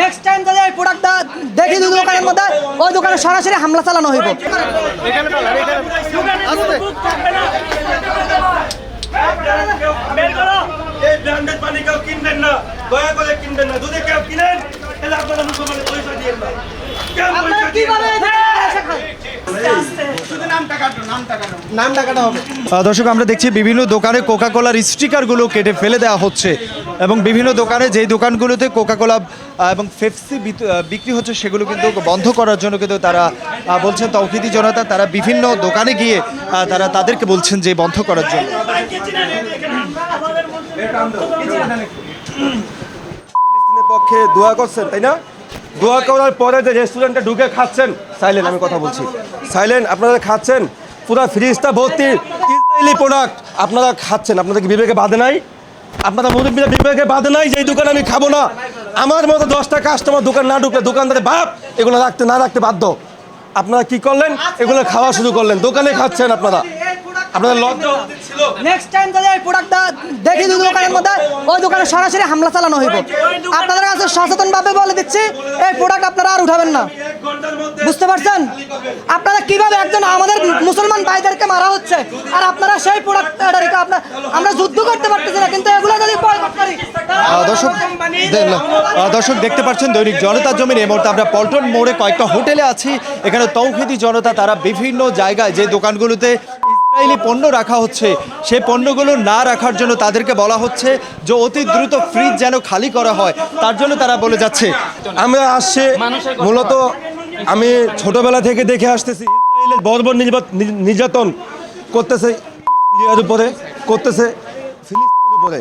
Next time যদি এই product দেখি দোকানের মধ্যে, ওই দোকানে সরাসরি হামলা চালানো হইব। দর্শক, আমরা দেখছি বিভিন্ন দোকানে কোকা কোলার স্টিকারগুলো কেটে ফেলে দেওয়া হচ্ছে। এবং বিভিন্ন দোকানে যেই দোকানগুলোতে কোকা কোলা এবং বিত- বিক্রি হচ্ছে, সেগুলো কিন্তু বন্ধ করার জন্য কিন্তু তারা বলছেন তৌহিদি জনতা, তারা বিভিন্ন দোকানে গিয়ে তারা তাদেরকে বলছেন যে বন্ধ করার জন্য। পক্ষে দোয়া করছেন, তাই না? দোয়া করার পরে যে রেস্টুরেন্টে ঢুকে খাচ্ছেন সাইলেন্ট আমি কথা বলছি। সাইলেন্ট আপনারা খাচ্ছেন, পুরো ফ্রিজটা ভর্তি ইসরায়েলি প্রোডাক্ট আপনারা খাচ্ছেন, আপনাদের বিবেকে বাধে নাই? আপনারা মুরব্বীরা বিবেকে বাধে নাই যে দোকানে আমি খাব না। আমার মতো দশটা কাস্টমার দোকান না ঢুকলে দোকানদারে বাপ, এগুলো রাখতে না রাখতে বাধ্য। আপনারা কি করলেন? এগুলো খাওয়া শুরু করলেন। দোকানে খাচ্ছেন আপনারা। আপনাদের লজ্জা ছিল নেক্সট টাইম যদি এই প্রোডাক্ট দেখি দুই দোকানের মধ্যে ওই দোকানে সরাসরি হামলা চালানো হইব। আপনাদের কাছে সচেতন ভাবে বলে দিচ্ছি এই প্রোডাক্ট আপনারা আর উঠাবেন না। বুঝতে পারছেন? আপনারা কীভাবে একজন আমাদের মুসলমান ভাইদেরকে মারা হচ্ছে আর আপনারা সেই প্রোডাক্ট আপনার আমরা যুদ্ধ করতে পারতেছি না কিন্তু এগুলো যদি দর্শক দর্শক দেখতে পাচ্ছেন দৈনিক জনতার জমিন এই মুহূর্তে আমরা পল্টন মোড়ে কয়েকটা হোটেলে আছি। এখানে তৌহিদি জনতা তারা বিভিন্ন জায়গায় যে দোকানগুলোতে ইসরায়েলি পণ্য রাখা হচ্ছে। সেই পণ্যগুলো না রাখার জন্য তাদেরকে বলা হচ্ছে যে অতি দ্রুত ফ্রিজ যেন খালি করা হয়। তার জন্য তারা বলে যাচ্ছে। আমরা আসছে। মূলত আমি ছোটবেলা থেকে দেখে আসতেছি ইসরায়েলের বর্বর নির্যাতন করতেছে সিরিয়ার উপরে করতেছে ফিলিস্তিনের উপরে।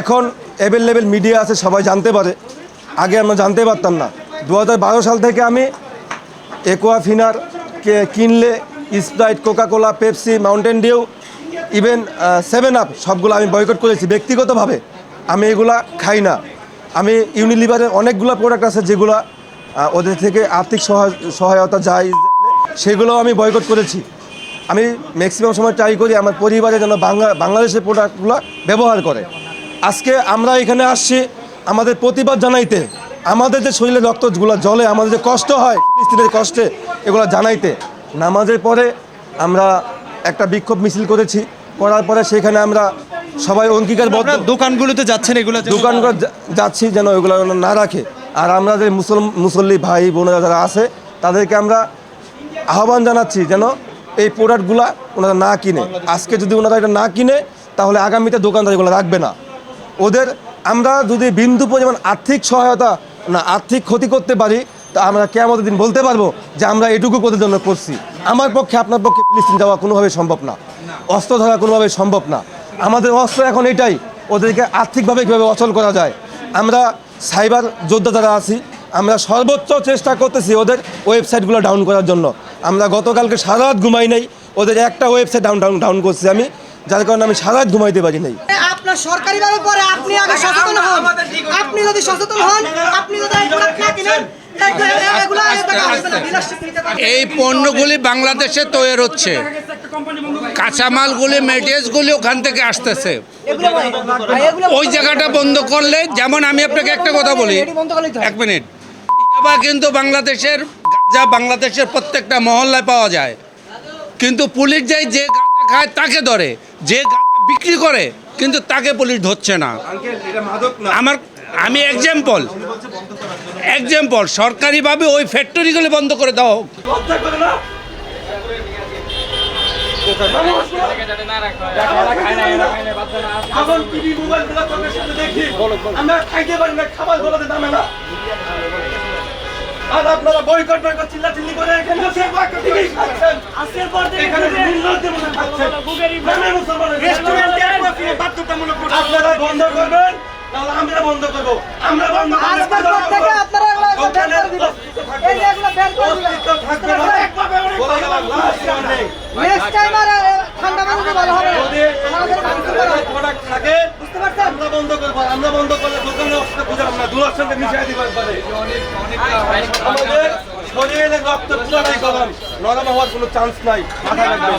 এখন অ্যাভেলেবেল মিডিয়া আছে সবাই জানতে পারে। আগে আমরা জানতে পারতাম না। দু হাজার বারো সাল থেকে আমি একোয়া ফিনার কে কিনলে Sprite, Coca Cola, Pepsi, Mountain Dew, even Seven Up সবগুলো আমি বয়কট করেছি। ব্যক্তিগতভাবে আমি এগুলা খাই না। আমি ইউনিলিভারের অনেকগুলো প্রোডাক্ট আছে যেগুলো ওদের থেকে আর্থিক সহায়- সহায়তা যায়, সেগুলোও আমি বয়কট করেছি। আমি ম্যাক্সিমাম সময় ট্রাই করি আমার পরিবারে যেন বাংলা বাংলাদেশের প্রোডাক্টগুলো ব্যবহার করে। আজকে আমরা এখানে আসছি আমাদের প্রতিবাদ জানাইতে। আমাদের যে শরীরে রক্তগুলো জলে আমাদের যে কষ্ট হয়, ফিলিস্তিনের কষ্টে এগুলো জানাইতে। নামাজের পরে আমরা একটা বিক্ষোভ মিছিল করেছি। করার পরে সেখানে আমরা সবাই অঙ্গীকারবদ্ধ দোকানগুলোতে যাচ্ছেন এগুলো যেন- দোকান করে যা- যাচ্ছি যেন ওইগুলো না রাখে। আর আমরা যে মুসল মুসল্লি ভাই বোনেরা যারা আছে তাদেরকে আমরা আহ্বান জানাচ্ছি যেন এই প্রোডাক্টগুলা ওনারা না কিনে। আজকে যদি ওনারা এটা না কিনে তাহলে আগামীতে দোকানদার এগুলো রাখবে না। ওদের আমরা যদি বিন্দু পরিমাণ আর্থিক সহায়তা না আর্থিক ক্ষতি করতে পারি তা আমরা কেমন দিন বলতে পারব যে আমরা এটুকু কোদের জন্য করছি। আমার পক্ষে, আপনার পক্ষে ফিলিস্তিন যাওয়া কোনোভাবে সম্ভব না। অস্ত্র ধরা কোনোভাবে সম্ভব না। আমাদের অস্ত্র এখন এটাই, ওদেরকে আর্থিকভাবে কীভাবে অচল করা যায়। আমরা সাইবার যোদ্ধা যারা আছি, আমরা সর্বোচ্চ চেষ্টা করতেছি ওদের ওয়েবসাইটগুলো ডাউন করার জন্য। আমরা গতকালকে সারা রাত ঘুমাই নাই, ওদের একটা ওয়েবসাইট ডাউন ডাউন ডাউন করছি আমি, যার কারণে আমি সারা রাত ঘুমাইতে পারি নাই। আপনার সরকারি ভাবে পরে আপনি আগে সচেতন হন। আপনি যদি সচেতন হন, আপনি যদি এই পণ্যগুলি বাংলাদেশে তৈরি হচ্ছে। কাঁচামালগুলি মেটেরিয়ালসগুলি ওখান থেকে আসতেছে। ওই জায়গাটা বন্ধ করলে যেমন আমি আপনাকে একটা কথা বলি। এক মিনিট। ইয়াবা কিন্তু বাংলাদেশের গাঁজা বাংলাদেশের প্রত্যেকটা মহল্লায় পাওয়া যায়। কিন্তু পুলিশ যাই যে গাঁজা খায় তাকে ধরে। যে গাঁজা বিক্রি করে কিন্তু তাকে পুলিশ ধরছে না। আমার আমি এক্সাম্পল এক্সাম্পল সরকারিভাবে ওই ফ্যাক্টরিগুলো বন্ধ করে না আর আপনারা বন্ধ করবেন। তাহলে আমরা বন্ধ করব। আমরা বন্ধ আজকের আপনারা এগুলো ব্যান করে দিবেন। এই যে এগুলো ব্যান করে দিবেন। থাকবে না। ওয়ার্নিং নেক্সট টাইম আর ঠান্ডা পানিতে ভালো হবে আমাদের প্রোডাক্ট থাকে বুঝতে পারছেন? আমরা বন্ধ করব। আমরা বন্ধ করলে দোকানে অবস্থা বুঝলাম না। দুলার সঙ্গে মিশিয়ে দিবার পারে। আমাদের শরীরে রক্ত পুরাটাই গরম। নরম হওয়ার কোনো চান্স নাই মাথা রাখবেন